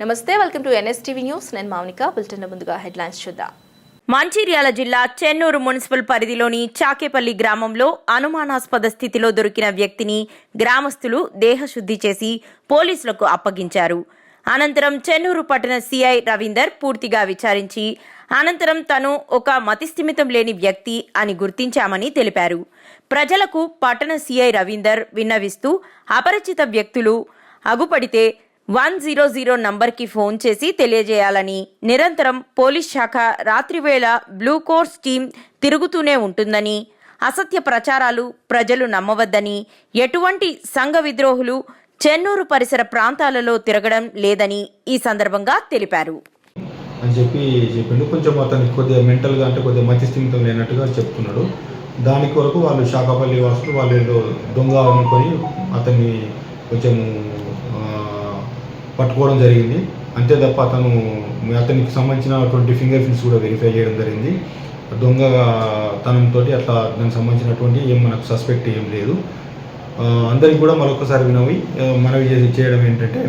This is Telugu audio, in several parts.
నమస్తే వెల్కమ్ టు ఎన్ఎస్టీవీ న్యూస్ నేను మౌనిక బులెటిన్ ముందుగా హెడ్లైన్స్ చూద్దాం. మంచిర్యాల జిల్లా చెన్నూరు మున్సిపల్ పరిధిలోని చాకేపల్లి గ్రామంలో అనుమానాస్పద స్థితిలో దొరికిన వ్యక్తిని గ్రామస్తులు దేహశుద్ధి చేసి పోలీసులకు అప్పగించారు. అనంతరం చెన్నూరు పట్టణ సిఐ రవీందర్ పూర్తిగా విచారించి అనంతరం తను ఒక మతిస్థిమితం లేని వ్యక్తి అని గుర్తించామని తెలిపారు. ప్రజలకు పట్టణ సిఐ రవీందర్ విన్నవిస్తూ అపరిచిత వ్యక్తులు అగుపడితే వన్ జీరో జీరో నంబర్కి ఫోన్ చేసి తెలియజేయాలని నిరంతరం పోలీస్ శాఖ రాత్రివేళ బ్లూ కోర్స్ టీం తిరుగుతూనే ఉంటుందని అసత్య ప్రచారాలు ప్రజలు నమ్మవద్దని ఎటువంటి సంఘ విద్రోహులు చెన్నూరు పరిసర ప్రాంతాలలో తిరగడం లేదని ఈ సందర్భంగా తెలిపారు. అని చెప్పి చెప్పిండు. కొంచెం అతనికి కొద్దిగా మెంటల్గా అంటే కొద్దిగా మధ్య స్థిమితం లేనట్టుగా చెప్తున్నాడు. దాని కొరకు వాళ్ళు శాఖపల్లి వాసులు వాళ్ళు ఏదో దొంగ అనుకొని అతన్ని కొంచెం పట్టుకోవడం జరిగింది. అంతే తప్ప అతను అతనికి సంబంధించినటువంటి ఫింగర్ ప్రింట్స్ కూడా వెరిఫై చేయడం జరిగింది. దొంగ తనంతో అట్లా దానికి సంబంధించినటువంటి ఏం మనకు సస్పెక్ట్ ఏం లేదు. అందరికి కూడా మరొకసారి వినవి మనవి చేసి చేయడం ఏంటంటే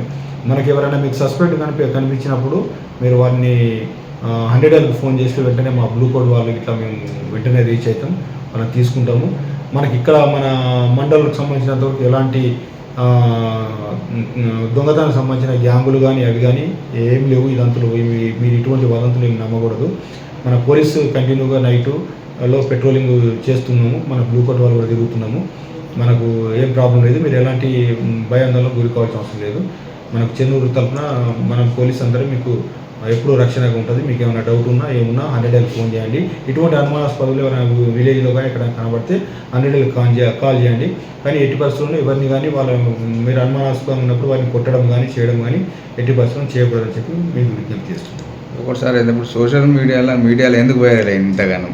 మనకి ఎవరైనా మీకు సస్పెక్ట్ కనిపి కనిపించినప్పుడు మీరు వారిని హండ్రెడ్ ఎల్కి ఫోన్ చేసి వెంటనే మా బ్లూ కోడ్ వాళ్ళకి ఇట్లా మేము వెంటనే రీచ్ అవుతాం మనం తీసుకుంటాము. మనకి ఇక్కడ మన మండలకు సంబంధించినంత వరకు ఎలాంటి దొంగతనం సంబంధించిన గ్యాంగులు కానీ అవి కానీ ఏం లేవు ఇదంతులు మీరు ఇటువంటి వదంతులు ఏమి నమ్మకూడదు. మన పోలీసు కంటిన్యూగా నైటు లో పెట్రోలింగ్ చేస్తున్నాము మన బ్లూ కోట్ వాళ్ళు కూడా తిరుగుతున్నాము. మనకు ఏం ప్రాబ్లం లేదు మీరు ఎలాంటి మ్, భయాందోళనకు గురి కావాల్సిన అవసరం లేదు. మనకు చెన్నూరు తరఫున మన పోలీస్ అందరూ మీకు ఎప్పుడూ రక్షణగా ఉంటుంది. మీకు ఏమైనా డౌట్ ఉన్నా ఏమున్నా హండ్రెడ్ ఎల్ ఫోన్ చేయండి. ఇటువంటి అనుమానాస్పదలు ఎవరైనా విలేజ్లో కానీ ఎక్కడ కనబడితే హండ్రెడ్ ఎల్ కాల్ చే కాల్ చేయండి. కానీ ఎట్టి పరిస్థితుల్లో ఎవరిని కానీ వాళ్ళ మీరు అనుమానాస్పదం ఉన్నప్పుడు వారిని కొట్టడం కానీ చేయడం కానీ ఎట్టి పరిస్థితుల్లో చేయకూడదని చెప్పి మీకు విజ్ఞప్తి చేస్తున్నాం. ఒకసారి ఇప్పుడు సోషల్ మీడియాలో మీడియాలో ఎందుకు వైరల్ అయింది ఇంతగానం?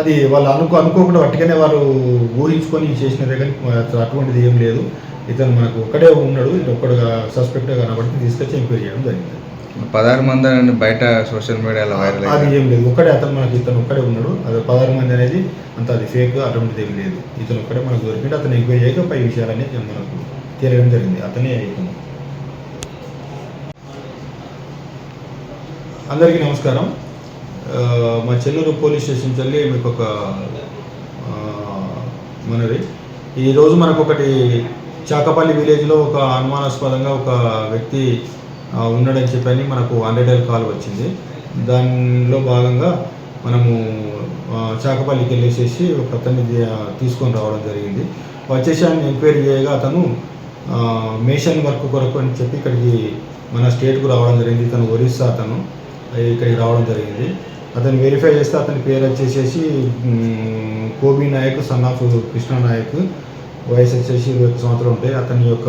అది వాళ్ళు అనుకో అనుకోకుండా వట్టిగానే వారు ఊహించుకొని చేసినదే కానీ అటువంటిది ఏం లేదు. ఇతను మనకు ఒక్కడే ఉన్నాడు ఇది ఒక్కడుగా సస్పెక్ట్గా కనబడితే తీసుకొచ్చి ఎంక్వైరీ చేయడం జరిగింది. పదహారు మంది అని బయట సోషల్ మీడియాలో వైరల్ అది ఏం లేదు. ఒక్కడే అతను మనకి ఇతను ఒక్కడే ఉన్నాడు. అది పదహారు మంది అనేది అంత అది ఫేక్ అటువంటిది ఏం లేదు. ఇతను ఒక్కడే మనకు దొరికింది అతను ఎంక్వైరీ చేయక పై విషయాలన్నీ మనకు తెలియడం జరిగింది. అతనే ఇతను అందరికీ నమస్కారం. మా చెల్లూరు పోలీస్ స్టేషన్ చెల్లి మీకు ఒక మనది. ఈరోజు మనకు ఒకటి చాకపల్లి విలేజ్లో ఒక అనుమానాస్పదంగా ఒక వ్యక్తి ఉన్నాడని చెప్పని మనకు హండ్రెడ్ కాల్ వచ్చింది. దానిలో భాగంగా మనము చాకపల్లికి వెళ్ళేసేసి ఒక అతన్ని తీసుకొని రావడం జరిగింది. వచ్చేసి ఆయన ఎంక్వైరీ చేయగా అతను మేషన్ వర్క్ కొరకు అని చెప్పి ఇక్కడికి మన స్టేట్కు రావడం జరిగింది. తను ఒరిస్సా అతను ఇక్కడికి రావడం జరిగింది. అతను వెరిఫై చేస్తే అతని పేరు వచ్చేసేసి కోబీ నాయక్ సన్ ఆఫ్ కృష్ణ నాయక్. వయసు వచ్చేసి ఇరవై సంవత్సరం ఉంటాయి. అతని యొక్క